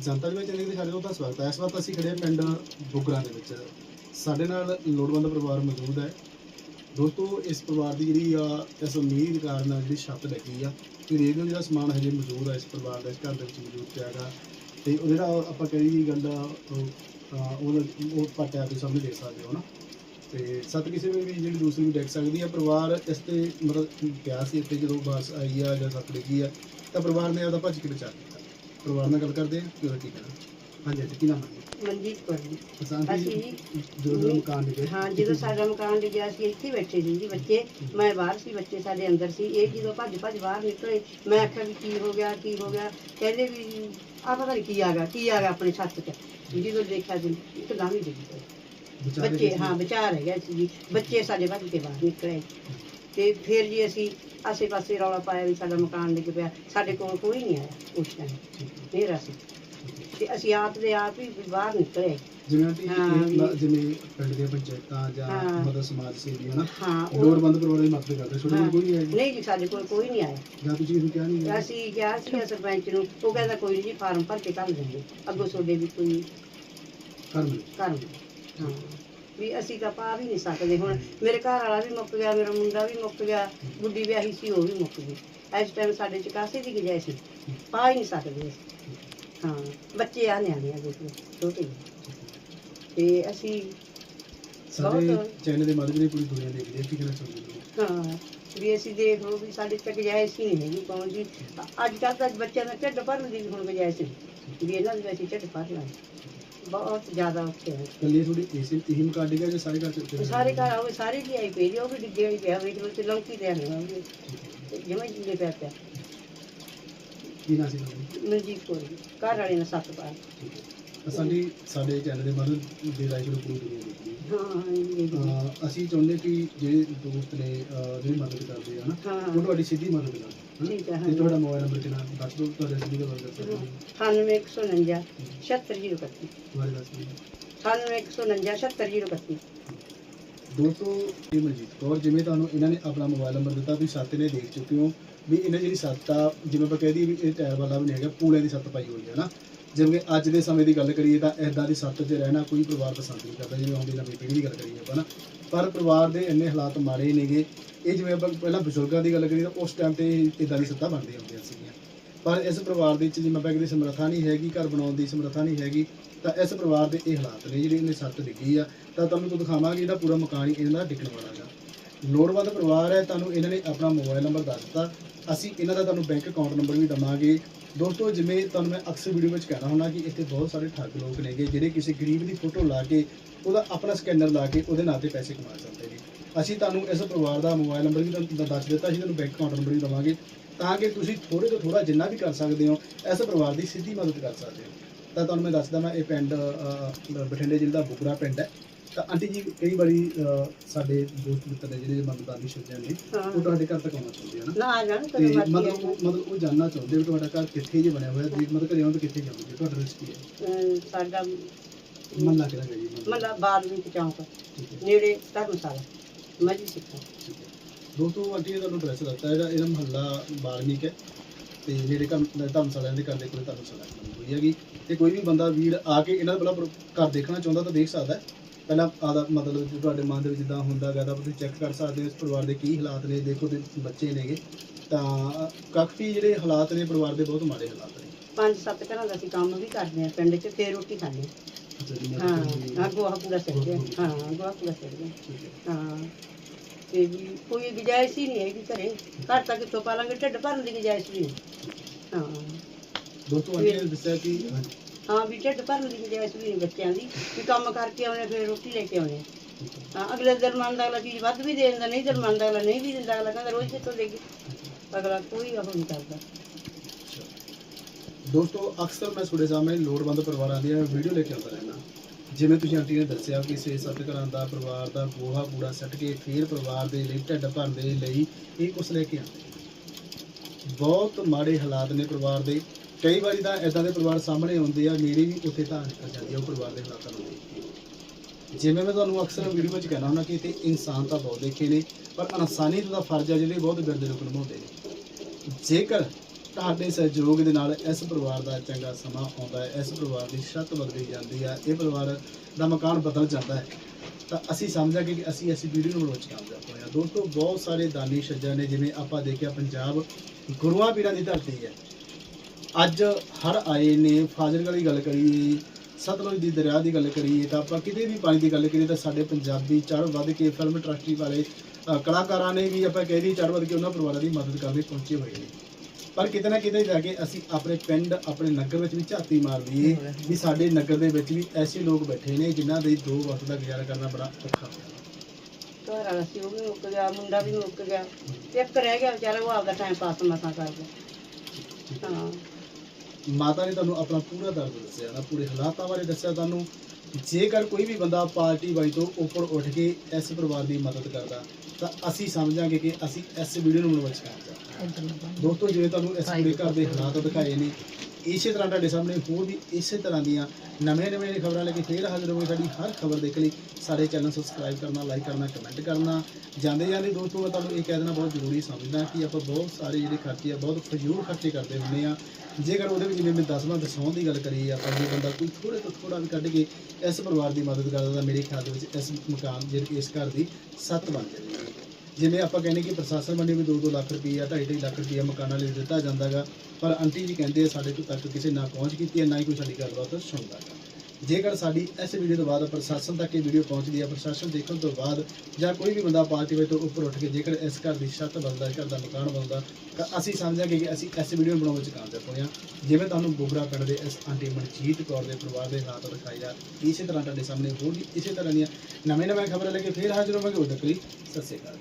ਜਨਤਾ ਦੇ ਵਿੱਚ ਚੈਨਲ ਦੇ ਸਾਡੇ ਦਾ ਸਵਾਗਤ ਹੈ ਇਸ ਵਾਰ ਅਸੀਂ ਖੜੇ ਹਾਂ ਪਿੰਡ ਬੁਗਰਾ ਦੇ ਵਿੱਚ। ਸਾਡੇ ਨਾਲ ਲੋੜਵੰਦ ਪਰਿਵਾਰ ਮੌਜੂਦ ਹੈ। ਦੋਸਤੋ, ਇਸ ਪਰਿਵਾਰ ਦੀ ਜਿਹੜੀ ਆ, ਇਸ ਉਮੀਦ ਕਾਰਨ ਜਿਹੜੀ ਛੱਤ ਲੱਗੀ ਆ ਕਿ ਰੇਡੀਓ ਜਿਹੜਾ ਸਮਾਨ ਹਜੇ ਮੌਜੂਦ ਆ, ਇਸ ਪਰਿਵਾਰ ਦਾ, ਇਸ ਘਰ ਦੇ ਵਿੱਚ ਮੌਜੂਦ ਪਿਆ ਹੈਗਾ। ਤੇ ਉਹ ਜਿਹੜਾ ਆਪਾਂ ਕਹੀ ਗੱਲ ਆ ਉਹ, ਅਹ, ਉਹ ਪਟਿਆ ਤੁਸੀਂ ਸਾਹਮਣੇ ਦੇਖ ਸਕਦੇ ਹੋ ਨਾ। ਤੇ ਸੱਤ ਕਿਸੇ ਵੀ ਜਿਹੜੀ ਦੂਸਰੀ ਵੀ ਡਿੱਗ ਸਕਦੀ ਆ। ਪਰਿਵਾਰ ਇਸ ਤੇ ਮਤਲਬ ਕਿਹਾ ਸੀ ਇੱਥੇ ਜਦੋਂ ਬਾਸ ਆਈ ਆ ਜਾਂ ਸੱਤ ਲੱਗੀ ਆ। ਤਾਂ ਪਰਿਵਾਰ ਨੇ ਆਪਦਾ ਭੱਜ ਕੇ ਬਚਾ ਲਿਆ ਪਰਿਵਾਰ ਨਾਲ ਗੱਲ ਕਰਦੇ ਆ? ਕਿ ਉਹਦਾ ਕੀ ਕਹਿਣਾ? ਹਾਂਜੀ ਹਾਂਜੀ ਕੀ ਨਾਮ ਹੈ? ਮਨਜੀਤ ਕੌਰ ਜੀ। ਪਸੰਦ ਅਸੀਂ ਜੋ ਜੋ ਮਕਾਨ ਦੇ ਹਾਂ ਜਦੋਂ ਸਾਡਾ ਮਕਾਨ ਡਿੱਗਿਆ ਸੀ ਇੱਥੇ ਹੀ ਬੈਠੇ ਸੀ ਜੀ ਬੱਚੇ। ਮੈਂ ਬਾਹਰ ਸੀ ਬੱਚੇ ਸਾਡੇ ਅੰਦਰ ਸੀ। ਇਹ ਜਦੋਂ ਭੱਜ ਭੱਜ ਬਾਹਰ ਨਿਕਲੇ ਮੈਂ ਆਖਿਆ ਵੀ ਕੀ ਹੋ ਗਿਆ ਕੀ ਹੋ ਗਿਆ? ਕਹਿੰਦੇ ਵੀ ਆ ਪਤਾ ਨਹੀਂ ਕੀ ਆ ਗਿਆ ਕੀ ਆ ਗਿਆ ਆਪਣੇ ਛੱਤ 'ਚ ਜਦੋਂ ਦੇਖਿਆ ਜੀ ਇੱਕਦਮ ਹੀ ਡਿੱਗ ਪਏ ਵਿਚਾਰੇ ਬੱਚੇ ਹਾਂ ਬਚਾ ਰਹਿ ਗਿਆ ਸੀ ਜੀ। ਬੱਚੇ ਸਾਡੇ ਭੱਜ ਕੇ ਬਾਹਰ ਨਿਕਲੇ। ਤੇ ਫਿਰ ਜੀ ਅਸੀਂ ਆਸੇ ਪਾਸੇ ਰੌਲਾ ਪਾਇਆ ਵੀ ਸਾਡਾ ਮਕਾਨ ਡਿੱਗ ਪਿਆ। ਸਾਡੇ ਕੋਲ ਕੋਈ ਨਹੀਂ ਆਇਆ ਉਸ ਟਾਈਮ ਹਨੇਰਾ ਸੀ। ਤੇ ਅਸੀਂ ਆਪ ਦੇ ਆਪ ਹੀ ਬਾਹਰ ਨਿਕਲੇ। ਜਿਵੇਂ ਵੀ- ਜਿਵੇਂ ਪਿੰਡ ਦੀਆਂ ਪੰਚਾਇਤਾਂ ਜਾਂ ਹਾਂ। ਮਦਦ ਸਮਾਜ ਸੇਵੀ ਹਨਾ? ਹਾਂ ਉਹ- ਲੋੜਵੰਦ ਪਰਿਵਾਰਾਂ ਦੀ ਮਦਦ ਕਰਦੇ। ਛੋਟੇ ਹਾਂ। ਕੋਈ ਨਹੀਂ ਹੈ ਜੀ? ਨਹੀਂ ਜੀ ਸਾਡੇ ਕੋਲ ਕੋਈ ਨਹੀਂ ਆਇਆ। ਜਾਂ ਤੁਸੀਂ ਇਹਨੂੰ ਕਿਹਾ ਨਹੀਂ ਅਸੀਂ ਕਿਹਾ ਸੀ ਸਰਪੰਚ ਨੂੰ ਉਹ ਕਹਿੰਦਾ ਕੋਈ ਨਹੀਂ ਜੀ ਫਾਰਮ ਭਰ ਕੇ ਦਿੰਦੇ ਅੱਗੋਂ ਤੁਹਾਡੇ ਵੀ ਕੋਈ ਕਰ ਮਿਲ ਘਰ ਹਾਂ। ਵੀ ਅਸੀਂ ਤਾਂ ਪਾ ਵੀ ਨਹੀਂ ਸਕਦੇ ਹੁਣ। ਮੇਰੇ ਘਰ ਵਾਲਾ ਵੀ ਮੁੱਕ ਗਿਆ ਮੇਰਾ ਮੁੰਡਾ ਵੀ ਮੁੱਕ ਗਿਆ ਗੁੱਡੀ ਵਿਆਹੀ ਸੀ ਉਹ ਵੀ ਮੁੱਕ ਗਈ। ਇਸ ਟਾਈਮ ਸਾਡੇ ਚ ਕਾਸੇ ਦੀ ਗੁੰਜਾਇਸ਼ ਸੀ? ਪਾ ਹੀ ਨਹੀਂ ਸਕਦੇ ਅਸੀਂ। ਹਾਂ ਬੱਚੇ ਆ ਨਿਆਣੇ ਆ ਦੇਖੋ ਛੋਟੇ। ਜਿਹੇ। ਤੇ ਅਸੀਂ ਸਾਡੇ ਬਹੁਤ- ਚੈਨਲ ਦੇ ਮਾਧਿਅਮ ਨਾਲ ਪੂਰੀ ਦੁਨੀਆ ਦੇਖਦੀ ਹੈ ਕੀ ਕਹਿਣਾ ਚਾਹੁੰਦੇ ਹੋ ਹਾਂ ਵੀ ਅਸੀਂ ਦੇਖ ਲਓ ਵੀ ਸਾਡੇ ਤੱਕ ਗੁੰਜਾਇਸ਼ ਹੀ ਨਹੀਂ ਹੈਗੀ ਕੌਣ ਜੀ। ਅੱਜ ਕੱਲ੍ਹ ਤਾਂ ਬੱਚਿਆਂ ਦਾ ਢਿੱਡ ਭਰਨ ਦੀ ਵੀ ਹੁਣ ਗੁੰਜਾਇਸ਼ ਨਹੀਂ ਵੀ ਇਹਨਾਂ ਦੇ ਅਸੀਂ ਢਿੱਡ ਭਰ ਲਾਂ ਬਹੁਤ ਜ਼ਿਆਦਾ ਔਖੇ ਹੈ ਕੱਲੀ ਥੋੜੀ ਏਸੀ ਇਹੀ ਮਕਾਨ ਡਿੱਗਾ ਜਾਂ ਸਾਰੇ ਘਰ ਚ ਉਹ ਸਾਰੇ ਘਰ ਆਵੇ ਸਾਰੇ ਜੀ ਆਈ ਪਈ ਉਹ ਵੀ ਡਿੱਗੇ ਹੋਈ ਪਿਆ ਵਿੱਚ ਵਿੱਚ ਲੌਕੀ ਤੇ ਆਣੇ ਉਹ ਜਿਵੇਂ ਜਿੰਦੇ ਪਿਆ ਪਿਆ। ਕੀ ਨਾ ਸੀ ਨਾਮ? ਮਨਜੀਤ ਕੋਲ ਘਰ ਵਾਲੇ ਨੇ ਸੱਤ ਪਾਏ ਤਾਂ ਸਾਡੀ ਸਾਡੇ ਚੈਨਲ ਦੇ ਮਾਧਿਅਮ ਦੇ ਰਾਹੀਂ ਨੂੰ ਪੂਰੀ ਦੁਨੀਆ ਦੇਖਦੀ ਹੈ। ਹਾਂ ਹਾਂ ਜੀ, ਜੀ। ਅਹ ਅਸੀਂ ਚਾਹੁੰਦੇ ਕਿ ਜਿਹੜੇ ਦੋਸਤ ਨੇ ਅਹ ਜਿਹੜੀ ਮਦਦ ਕਰਦੇ ਆ ਨਾ ਹਾਂ। ਉਹ ਤੁਹਾਡੀ ਸਿੱਧੀ ਮਦਦ ਕਰਨ ਹਨਾ? ਠੀਕ ਹੈ ਤੇ ਹਾਂ ਤੁਹਾਡਾ ਮੋਬਾਈਲ ਨੰਬਰ ਕਿੰਨਾ ਦੱਸ ਦਿਓ ਤੁਹਾਡੇ ਸਿੱਧੀ ਦਾ ਸਕਦੇ ਹੋ 9149 76031 ਤੁਹਾਡੇ ਦੱਸ ਦਿਓ। 9149 76031 ਦੋਸਤੋ ਇਹ ਮਨਜੀਤ ਕੌਰ ਜਿਵੇਂ ਤੁਹਾਨੂੰ ਇਹਨਾਂ ਨੇ ਆਪਣਾ ਮੋਬਾਈਲ ਨੰਬਰ ਦਿੱਤਾ ਤੁਸੀਂ ਸੱਤ ਨੇ ਦੇਖ ਚੁੱਕੇ ਹੋ ਵੀ ਇਹਨਾਂ ਜਿਹੜੀ ਸੱਤ ਆ ਜਿਵੇਂ ਆਪਾਂ ਕਹਿ ਦਈਏ ਵੀ ਇਹ ਟਾਇਰ ਵਾਲਾ ਵੀ ਨਹੀਂ ਹੈਗਾ ਪੂਲੇ ਦੀ ਸੱਤ ਪਾਈ ਹੋਈ ਹੈ ਨਾ ਜਿਵੇਂ ਕਿ ਅੱਜ ਦੇ ਸਮੇਂ ਦੀ ਗੱਲ ਕਰੀਏ ਤਾਂ ਇਦਾਂ ਦੀ ਸੱਤ 'ਚ ਰਹਿਣਾ ਕੋਈ ਪਰਿਵਾਰ ਪਸੰਦ ਨਹੀਂ ਕਰਦਾ, ਜਿਵੇਂ ਆਉਂਦੀ ਨਵੀਂ ਪੀੜ੍ਹੀ ਦੀ ਗੱਲ ਕਰੀਏ ਆਪਾਂ ਨਾ। ਪਰ ਪਰਿਵਾਰ ਦੇ ਇੰਨੇ ਹਾਲਾਤ ਮਾੜੇ ਨੇਗੇ, ਇਹ ਜਿਵੇਂ ਆਪਾਂ ਪਹਿਲਾਂ ਬਜ਼ੁਰਗਾਂ ਦੀ ਗੱਲ ਕਰੀਏ ਤਾਂ ਉਸ ਟਾਈਮ ਤੇ ਇਦਾਂ ਦੀ ਸੱਤਾ ਬਣਦੀਆਂ ਹੁੰਦੀਆਂ ਸੀਗੀਆਂ। ਪਰ ਇਸ ਪਰਿਵਾਰ ਦੇ ਵਿੱਚ ਜਿਵੇਂ ਆਪਾਂ ਕਹਿੰਦੇ ਸਮਰੱਥਾ ਨਹੀਂ ਹੈਗੀ, ਘਰ ਬਣਾਉਣ ਦੀ ਸਮਰੱਥਾ ਨਹੀਂ ਹੈਗੀ, ਤਾਂ ਇਸ ਪਰਿਵਾਰ ਦੇ ਇਹ ਹਾਲਾਤ ਨੇ ਜਿਹੜੇ ਇਹਨੇ ਸੱਤ ਡਿੱਗੀ ਆ। ਤਾਂ ਤੁਹਾਨੂੰ ਦਿਖਾਵਾਂਗੇ ਇਹਦਾ ਪੂਰਾ ਮਕਾਨ ਹੀ ਇਹਨਾਂ ਦਾ ਡਿੱਗਣ ਵਾਲਾ ਹੈ ਲੋੜਵੰਦ ਪਰਿਵਾਰ ਹੈ, ਤੁਹਾਨੂੰ ਇਹਨਾਂ ਨੇ ਆਪਣਾ ਮੋਬਾਈਲ ਨੰਬਰ ਦੱਸ ਦਿੱਤਾ। ਅਸੀਂ ਇਹਨਾਂ ਦਾ ਤੁਹਾਨੂੰ ਬੈਂਕ ਅਕਾਊਂਟ ਨੰਬਰ ਵੀ ਦਵਾਂਗੇ। ਦੋਸਤੋ, ਜਿਵੇਂ ਤੁਹਾਨੂੰ ਮੈਂ ਅਕਸਰ ਵੀਡੀਓ ਵਿੱਚ ਕਹਿਣਾ ਹੁੰਦਾ ਕਿ ਇੱਥੇ ਬਹੁਤ ਸਾਰੇ ਠੱਗ ਲੋਕ ਨੇਗੇ, ਜਿਹੜੇ ਕਿਸੇ ਗਰੀਬ ਦੀ ਫੋਟੋ ਲਾ ਕੇ, ਉਹਦਾ ਆਪਣਾ ਸਕੈਨਰ ਲਾ ਕੇ ਉਹਦੇ ਨਾਂ ਤੇ ਪੈਸੇ ਕਮਾ ਸਕਦੇ ਨੇ। ਅਸੀਂ ਤੁਹਾਨੂੰ ਇਸ ਪਰਿਵਾਰ ਦਾ ਮੋਬਾਈਲ ਨੰਬਰ ਵੀ ਤੁਹਾਨੂੰ ਦੱਸ ਦਿੱਤਾ, ਅਸੀਂ ਤੁਹਾਨੂੰ ਬੈਂਕ ਅਕਾਊਂਟ ਨੰਬਰ ਵੀ ਦਵਾਂਗੇ, ਤਾਂ ਕਿ ਤੁਸੀਂ ਥੋੜੇ ਤੋਂ ਥੋੜਾ ਜਿੰਨਾ ਵੀ ਕਰ ਸਕਦੇ ਹੋ, ਇਸ ਪਰਿਵਾਰ ਦੀ ਸਿੱਧੀ ਮਦਦ ਕਰ ਸਕਦੇ ਹੋ। ਤਾਂ ਤੁਹਾਨੂੰ ਮੈਂ ਦੱਸਦਾ ਮੈਂ ਇਹ ਪਿੰਡ ਬਠਿੰਡੇ ਜ਼ਿਲ੍ਹੇ ਦਾ ਬੁਗਰਾ ਪਿੰਡ ਹੈ। ਤਾਂ ਆਂਟੀ ਜੀ ਕਈ ਵਾਰੀ ਸਾਡੇ ਦੋਸਤ ਮਿੱਤਰ ਨੇ ਜਿਹੜੇ ਮਦਦਾਨੀ ਸੱਜਣ ਨੇ ਉਹ ਤੁਹਾਡੇ ਘਰ ਤੱਕ ਆਉਣਾ ਚਾਹੁੰਦੇ ਹਨ ਨਾ? ਆ ਜਾਣ ਤੇ ਮਤਲਬ ਮਤਲਬ ਉਹ ਜਾਨਣਾ ਚਾਹੁੰਦੇ ਵੀ ਤੁਹਾਡਾ ਘਰ ਕਿੱਥੇ ਜੇ ਬਣਿਆ ਹੋਇਆ ਤੇ ਮਤਲਬ ਘਰੇ ਤੋਂ ਕਿੱਥੇ ਜਾਓਗੇ ਤੁਹਾਡਾ ਰਿਸਕ ਕੀ ਹੈ? ਸਾਡਾ ਮੱਲਾ ਕਿਹੜਾ ਹੈ ਜੀ? ਮੱਲਾ? ਮਤਲਬ ਬਾਦਵਿਕ ਚੌਂਕ ਨੇੜੇ ਧਰਮਸ਼ਾਲਾ ਮਜੀ ਸਿੱਖਾ। ਦੋਸਤੋ ਆਂਟੀ ਨੇ ਤੁਹਾਨੂੰ ਐਡਰੈਸ ਦਿੱਤਾ ਇਹਦਾ ਇਹਦਾ ਮਹੱਲਾ ਬਾਲਮੀਕ ਹੈ ਤੇ ਜਿਹੜੇ ਘਰ ਧਰਮਸ਼ਾਲਿਆਂ ਦੇ ਘਰ ਦੇ ਕੋਲ ਧਰਮਸ਼ਾਲਾ ਹੋਈ ਹੈਗੀ। ਤੇ ਕੋਈ ਵੀ ਬੰਦਾ ਵੀਰ ਆ ਕੇ ਇਹਨਾਂ ਦਾ ਪਹਿਲਾਂ ਘਰ ਦੇਖਣਾ ਚਾਹੁੰਦਾ ਤਾਂ ਦੇਖ ਸਕਦਾ ਹੈ। ਪਹਿਲਾਂ ਆਦਾ ਮਤਲਬ ਜੋ ਤੁਹਾਡੇ ਮਨ ਦੇ ਵਿੱਚ ਜਿੱਦਾਂ ਹੁੰਦਾ ਗਾ ਤਾਂ ਤੁਸੀਂ ਚੈੱਕ ਕਰ ਸਕਦੇ ਹੋ ਇਸ ਪਰਿਵਾਰ ਦੇ ਕੀ ਹਾਲਾਤ ਨੇ ਦੇਖੋ ਤੇ ਬੱਚੇ ਨੇਗੇ ਤਾਂ ਕਾਫੀ ਜਿਹੜੇ ਹਾਲਾਤ ਨੇ ਪਰਿਵਾਰ ਦੇ ਬਹੁਤ ਮਾੜੇ ਹਾਲਾਤ ਨੇ। ਪੰਜ ਸੱਤ ਘਰਾਂ ਦਾ ਅਸੀਂ ਕੰਮ ਵੀ ਕਰਦੇ ਆ ਪਿੰਡ 'ਚ ਫੇਰ ਰੋਟੀ ਖਾਂਦੇ ਜੀ, ਹਾਂ ਮਤਲਬ ਕਿ- ਹਾਂ ਗੋਹਾ ਪੂਰਾ ਸਿੱਟਦੇ ਹਾਂ ਹਾਂ ਗੋਹਾ ਪੂਰਾ ਸਿੱਟਦੇ ਹਾਂ। ਤੇ ਵੀ ਕੋਈ ਗੁਜਾਇਸ਼ ਹੀ ਨਹੀਂ ਹੈਗੀ ਘਰੇ। ਘਰ ਤੱਕ ਕਿੱਥੋਂ ਪਾਲਾਂਗੇ ਢਿੱਡ ਭਰਨ ਦੀ ਗੁਜਾਇਸ਼ ਵੀ ਨਹੀਂ। ਹਾਂ। ਦੋਸਤੋ ਨੇ ਦੱਸਿਆ ਕਿ ਹਾਂ, ਵੀ ਢਿੱਡ ਭਰਨ ਦੀ ਗੁਜਾਇਸ਼ ਵੀ ਨਹੀਂ ਬੱਚਿਆਂ ਦੀ, ਵੀ ਕੰਮ ਕਰਕੇ ਆਉਣੇ ਫਿਰ ਰੋਟੀ ਲੈ ਕੇ ਆਉਣੇ ਹਾਂ, ਅਗਲੇ ਦਿਨ ਮੰਨਦਾ ਅਗਲਾ ਚੀਜ਼ ਵੱਧ ਵੀ ਦੇ ਦਿੰਦਾ ਨਹੀਂ ਦਿਨ ਮੰਨਦਾ ਅਗਲਾ ਨਹੀਂ ਵੀ ਦਿੰਦਾ, ਅਗਲਾ ਕਹਿੰਦਾ ਰੋਜ਼ ਕਿੱਥੋਂ ਦੇਗੀ? ਅਗਲਾ ਕੋਈ ਉਹ ਨਹੀਂ ਕਰਦਾ। ਦੋਸਤੋ, ਅਕਸਰ ਮੈਂ ਤੁਹਾਡੇ ਸਾਹਮਣੇ ਲੋੜਵੰਦ ਪਰਿਵਾਰਾਂ ਦੀਆਂ ਵੀਡੀਓ ਲੈ ਕੇ ਆਉਂਦਾ ਰਹਿਣਾ ਜਿਵੇਂ ਤੁਸੀਂ ਆਂਟੀ ਨੇ ਦੱਸਿਆ ਕਿ ਸੇ ਸੱਤ ਘਰਾਂ ਦਾ ਪਰਿਵਾਰ ਦਾ ਗੋਹਾ ਕੂੜਾ ਸੱਟ ਕੇ ਫੇਰ ਪਰਿਵਾਰ ਦੇ ਲਈ, ਢਿੱਡ ਭਰਨ ਦੇ ਲਈ ਇਹ ਕੁਛ ਲੈ ਕੇ ਆਉਂਦੇ। ਬਹੁਤ ਮਾੜੇ ਹਾਲਾਤ ਨੇ ਪਰਿਵਾਰ ਦੇ। ਕਈ ਵਾਰੀ ਤਾਂ ਇਦਾਂ ਦੇ ਪਰਿਵਾਰ ਸਾਹਮਣੇ ਆਉਂਦੇ ਆ, ਮੇਰੀ ਵੀ ਉੱਥੇ ਤਾਂ ਨਿਕਲ ਜਾਂਦੀ ਆ, ਉਹ ਪਰਿਵਾਰ ਦੇ ਹਾਲਾਤਾਂ ਨੂੰ ਦੇਖ ਕੇ। ਜਿਵੇਂ ਮੈਂ ਤੁਹਾਨੂੰ ਅਕਸਰ ਵੀਡੀਓ ਵਿੱਚ ਕਹਿਣਾ ਹੁੰਦਾ ਕਿ ਇੱਥੇ ਇਨਸਾਨ ਤਾਂ ਬਹੁਤ ਦੇਖੇ ਨੇ, ਪਰ ਇਨਸਾਨੀਅਤ ਦਾ ਫਰਜ਼ ਆ ਜਿਹੜੇ ਬਹੁਤ ਬਿਰਦੇ ਲੋਕ ਨਿਭਾਉਂਦੇ ਨੇ। ਜੇਕਰ ਤੁਹਾਡੇ ਸਹਿਯੋਗ ਦੇ ਨਾਲ ਇਸ ਪਰਿਵਾਰ ਦਾ ਚੰਗਾ ਸਮਾਂ ਆਉਂਦਾ ਹੈ, ਇਸ ਪਰਿਵਾਰ ਦੀ ਛੱਤ ਬਦਲੀ ਜਾਂਦੀ ਹੈ ਇਹ ਪਰਿਵਾਰ ਦਾ ਮਕਾਨ ਬਦਲ ਜਾਂਦਾ ਹੈ, ਤਾਂ ਅਸੀਂ ਸਮਝਾਂਗੇ ਕਿ ਅਸੀਂ ਇਸ ਵੀਡੀਓ ਨੂੰ ਬਣਾਉਣ 'ਚ ਹਾਂ। ਦੋਸਤੋ, ਬਹੁਤ ਸਾਰੇ ਦਾਨੀ ਸੱਜਣ ਨੇ, ਜਿਵੇਂ ਆਪਾਂ ਦੇਖਿਆ, ਪੰਜਾਬ ਗੁਰੂਆਂ ਪੀਰਾਂ ਦੀ ਧਰਤੀ ਹੈ। ਅੱਜ ਹਰ ਆਏ ਨੇ ਫਾਜ਼ਿਲਕਾ ਦੀ ਗੱਲ ਕਰੀਏ ਸਤਲੁਜ ਦੀ ਦਰਿਆ ਦੀ ਗੱਲ ਕਰੀਏ ਤਾਂ ਆਪਾਂ ਕਿਤੇ ਵੀ ਪਾਣੀ ਦੀ ਗੱਲ ਕਰੀਏ ਤਾਂ ਸਾਡੇ ਪੰਜਾਬੀ ਚੜ੍ਹ ਵੱਧ ਕੇ ਫਿਲਮ ਇੰਡਸਟਰੀ ਵਾਲੇ ਕਲਾਕਾਰਾਂ ਨੇ ਵੀ ਆਪਾਂ ਕਹਿ ਦਈਏ ਚੜ੍ਹ ਵੱਧ ਕੇ ਉਹਨਾਂ ਪਰਿਵਾਰਾਂ ਦੀ ਮਦਦ ਕਰਨ ਲਈ ਪਹੁੰਚੇ ਹੋਏ ਨੇ। ਪਰ ਕਿਤੇ ਨਾ ਕਿਤੇ ਜਾ ਕੇ ਅਸੀਂ ਆਪਣੇ ਪਿੰਡ ਆਪਣੇ ਨਗਰ ਵਿੱਚ ਵੀ ਝਾਤੀ ਮਾਰ ਲਈਏ ਵੀ ਸਾਡੇ ਨਗਰ ਦੇ ਵਿੱਚ ਵੀ ਐਸੇ ਲੋਕ ਬੈਠੇ ਨੇ ਜਿਨ੍ਹਾਂ ਦੇ ਦੋ ਵਕਤ ਦਾ ਗੁਜ਼ਾਰਾ ਕਰਨਾ ਬੜਾ ਔਖਾ ਹੈ ਘਰ ਵਾਲਾ ਸੀ ਉਹ ਵੀ ਮੁੱਕ ਗਿਆ ਮੁੰਡਾ ਵੀ ਮੁੱਕ ਗਿਆ ਇੱਕ ਰਹਿ ਗਿਆ ਵਿਚਾਰਾ ਉਹ ਆਪਦਾ ਟਾਈਮ ਪਾਸ ਮਸਾਂ ਕਰ ਗਿਆ। ਹਾਂ। ਮਾਤਾ ਨੇ ਤੁਹਾਨੂੰ ਆਪਣਾ ਪੂਰਾ ਦਰਦ ਦੱਸਿਆ ਨਾ ਪੂਰੇ ਹਾਲਾਤਾਂ ਬਾਰੇ ਦੱਸਿਆ ਤੁਹਾਨੂੰ। ਜੇਕਰ ਕੋਈ ਵੀ ਬੰਦਾ ਪਾਰਟੀ ਬਾਈ ਤੋਂ ਉੱਪਰ ਉੱਠ ਕੇ ਇਸ ਪਰਿਵਾਰ ਦੀ ਮਦਦ ਕਰਦਾ ਤਾਂ ਅਸੀਂ ਸਮਝਾਂਗੇ ਕਿ ਅਸੀਂ ਇਸ ਵੀਡੀਓ ਨੂੰ ਬਣਵਾਉਣਾ ਚਾਹਾਂਗੇ ਦੋਸਤੋ ਜਿਵੇਂ ਤੁਹਾਨੂੰ ਇਸ ਪੂਰੇ ਘਰ ਦੇ ਹਾਲਾਤ ਦਿਖਾਏ ਨੇ ਇਸੇ ਤਰ੍ਹਾਂ ਤੁਹਾਡੇ ਸਾਹਮਣੇ ਹੋਰ ਵੀ ਇਸੇ ਤਰ੍ਹਾਂ ਦੀਆਂ ਨਵੇਂ ਨਵੇਂ ਖਬਰਾਂ ਲੈ ਕੇ ਫੇਰ ਹਾਜ਼ਰ ਹੋਵਾਂਗੇ। ਸਾਡੀ ਹਰ ਖਬਰ ਦੇਖ ਲਈ ਸਾਡੇ ਚੈਨਲ ਸਬਸਕ੍ਰਾਈਬ ਕਰਨਾ ਲਾਈਕ ਕਰਨਾ ਕਮੈਂਟ ਕਰਨਾ ਜਾਂਦੇ ਜਾਂਦੇ ਦੋਸਤੋ ਮੈਂ ਤੁਹਾਨੂੰ ਇਹ ਕਹਿ ਦੇਣਾ ਬਹੁਤ ਜ਼ਰੂਰੀ ਸਮਝਦਾ ਕਿ ਆਪਾਂ ਬਹੁਤ ਸਾਰੇ ਜਿਹੜੇ ਖਰਚੇ ਆ ਬਹੁਤ ਫਜ਼ੂਲ ਖਰਚੇ ਕਰਦੇ ਹੁੰਦੇ ਆ। ਜੇਕਰ ਉਹਦੇ ਵਿੱਚ ਜਿਵੇਂ ਮੈਂ ਦਸਵਾਂ ਦਸਾਉਣ ਦੀ ਗੱਲ ਕਰੀਏ ਆਪਾਂ ਜੇ ਬੰਦਾ ਕੋਈ ਥੋੜੇ ਤੋਂ ਥੋੜਾ ਵੀ ਕੱਢ ਕੇ ਇਸ ਪਰਿਵਾਰ ਦੀ ਮਦਦ ਕਰਦਾ ਤਾਂ ਮੇਰੇ ਖਿਆਲ ਦੇ ਵਿੱਚ ਇਸ ਮਕਾਨ ਜਿਹੜੀ ਇਸ ਘਰ ਦੀ ਸੱਤ ਬਣ ਜਾਂਦੀ ਹੈ ਜਿਵੇਂ ਆਪਾਂ ਕਹਿੰਦੇ ਕਿ ਪ੍ਰਸ਼ਾਸਨ ਵੱਲੋਂ ਵੀ 2-2 ਲੱਖ ਰੁਪਈਆ 2.5 ਲੱਖ ਰੁਪਈਆ ਮਕਾਨਾਂ ਲਈ ਦਿੱਤਾ ਜਾਂਦਾਗਾ ਪਰ ਆਂਟੀ ਜੀ ਕਹਿੰਦੇ ਆ ਸਾਡੇ ਤੋਂ ਤੱਕ ਕਿਸੇ ਨਾ ਪਹੁੰਚ ਕੀਤੀ ਹੈ, ਨਾ ਹੀ ਕੋਈ ਸਾਡੀ ਗੱਲਬਾਤ ਸੁਣਦਾ ਗਾ। ਜੇਕਰ ਸਾਡੀ ਇਸ ਵੀਡੀਓ ਤੋਂ ਬਾਅਦ ਪ੍ਰਸ਼ਾਸਨ ਤੱਕ ਇਹ ਵੀਡੀਓ ਪਹੁੰਚਦੀ ਹੈ, ਪ੍ਰਸ਼ਾਸਨ ਦੇਖਣ ਤੋਂ ਬਾਅਦ ਜਾਂ ਕੋਈ ਵੀ ਬੰਦਾ ਪਾਰਟੀ ਵਿੱਚ ਤੋਂ ਉੱਪਰ ਉੱਠ ਕੇ ਜੇਕਰ ਇਸ ਘਰ ਦੀ ਛੱਤ ਬਣਦਾ ਇਸ ਘਰ ਦਾ ਮਕਾਨ ਬਣਦਾ, ਤਾਂ ਅਸੀਂ ਸਮਝਾਂਗੇ ਕਿ ਅਸੀਂ ਇਸ ਵੀਡੀਓ ਬਣਾਉਣ ਵਿੱਚ ਕਾਮਯਾਬ ਹੋਏ ਹਾਂ। ਜਿਵੇਂ ਤੁਹਾਨੂੰ ਬੋਗਰਾ ਪਿੰਡ ਦੇ ਇਸ ਆਂਟੀ ਮਨਜੀਤ ਕੌਰ ਦੇ ਪਰਿਵਾਰ ਦੇ ਹਾਲਾਤ ਦਿਖਾਏ ਆ, ਇਸੇ ਤਰ੍ਹਾਂ ਤੁਹਾਡੇ ਸਾਹਮਣੇ ਹੋਰ ਵੀ ਇਸੇ ਤਰ੍ਹਾਂ ਦੀਆਂ ਨਵੇਂ ਨਵੇਂ ਖਬਰਾਂ ਲੈ ਕੇ ਫੇਰ ਹਾਜ਼ਰ ਹੋਵਾਂਗੇ। ਉਦੋਂ ਤੱਕ ਲਈ ਸਤਿ ਸ਼੍ਰੀ ਅਕਾਲ।